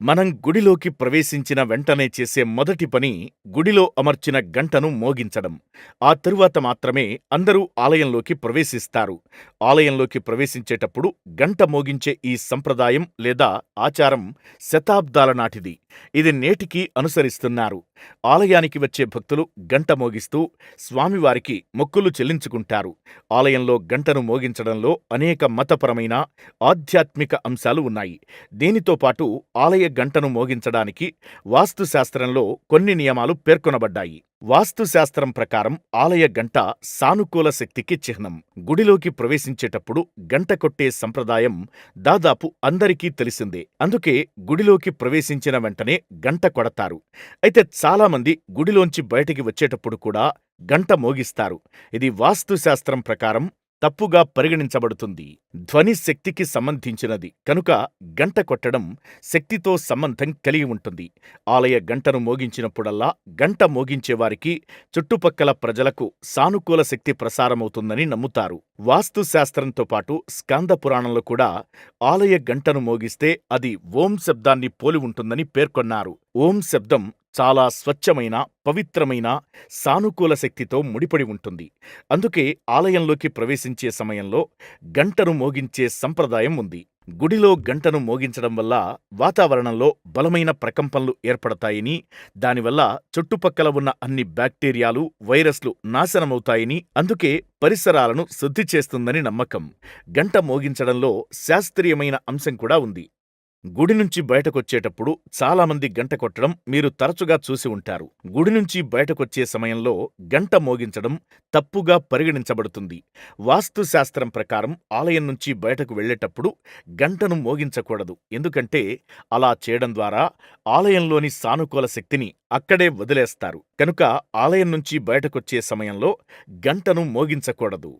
మనం గుడిలోకి ప్రవేశించిన వెంటనే చేసే మొదటి పని గుడిలో అమర్చిన గంటను మోగించడం. ఆ తరువాత మాత్రమే అందరూ ఆలయంలోకి ప్రవేశిస్తారు. ఆలయంలోకి ప్రవేశించేటప్పుడు గంట మోగించే ఈ సంప్రదాయం లేదా ఆచారం శతాబ్దాల నాటిది. ఇది నేటికీ అనుసరిస్తున్నారు. ఆలయానికి వచ్చే భక్తులు గంట మోగిస్తూ స్వామివారికి మొక్కులు చెల్లించుకుంటారు. ఆలయంలో గంటను మోగించడంలో అనేక మతపరమైన, ఆధ్యాత్మిక అంశాలు ఉన్నాయి. దీనితో పాటు ఆలయ గంటను మోగించడానికి వాస్తుశాస్త్రంలో కొన్ని నియమాలు పేర్కొనబడ్డాయి. వాస్తుశాస్త్రం ప్రకారం ఆలయ గంట సానుకూల శక్తికి చిహ్నం. గుడిలోకి ప్రవేశించేటప్పుడు గంట కొట్టే సంప్రదాయం దాదాపు అందరికీ తెలిసిందే. అందుకే గుడిలోకి ప్రవేశించిన వెంటనే గంట కొడతారు. అయితే చాలామంది గుడిలోంచి బయటికి వచ్చేటప్పుడు కూడా గంట మోగిస్తారు. ఇది వాస్తుశాస్త్రం ప్రకారం తప్పుగా పరిగణించబడుతుంది. ధ్వని శక్తికి సంబంధించినది కనుక గంట కొట్టడం శక్తితో సంబంధం కలిగి ఉంటుంది. ఆలయ గంటను మోగించినప్పుడల్లా గంట మోగించేవారికి చుట్టుపక్కల ప్రజలకు సానుకూల శక్తి ప్రసారమవుతుందని నమ్ముతారు. వాస్తుశాస్త్రంతో పాటు స్కాంద పురాణంలో కూడా ఆలయ గంటను మోగిస్తే అది ఓం శబ్దాన్ని పోలి ఉంటుందని పేర్కొన్నారు. ఓం శబ్దం చాలా స్వచ్ఛమైన, పవిత్రమైన, సానుకూల శక్తితో ముడిపడి ఉంటుంది. అందుకే ఆలయంలోకి ప్రవేశించే సమయంలో గంటను మోగించే సంప్రదాయం ఉంది. గుడిలో గంటను మోగించడం వల్ల వాతావరణంలో బలమైన ప్రకంపనలు ఏర్పడతాయని, దానివల్ల చుట్టుపక్కల ఉన్న అన్ని బ్యాక్టీరియాలు, వైరస్లు నాశనమవుతాయని, అందుకే పరిసరాలను శుద్ధి చేస్తుందని నమ్మకం. గంట మోగించడంలో శాస్త్రీయమైన అంశం కూడా ఉంది. గుడి నుంచి బయటకొచ్చేటప్పుడు చాలామంది గంట కొట్టడం మీరు తరచుగా చూసి ఉంటారు. గుడి నుంచి బయటకొచ్చే సమయంలో గంట మోగించడం తప్పుగా పరిగణించబడుతుంది. వాస్తుశాస్త్రం ప్రకారం ఆలయం నుంచి బయటకు వెళ్ళేటప్పుడు గంటను మోగించకూడదు. ఎందుకంటే అలా చేయడం ద్వారా ఆలయంలోని సానుకూల శక్తిని అక్కడే వదిలేస్తారు. కనుక ఆలయం నుంచి బయటకొచ్చే సమయంలో గంటను మోగించకూడదు.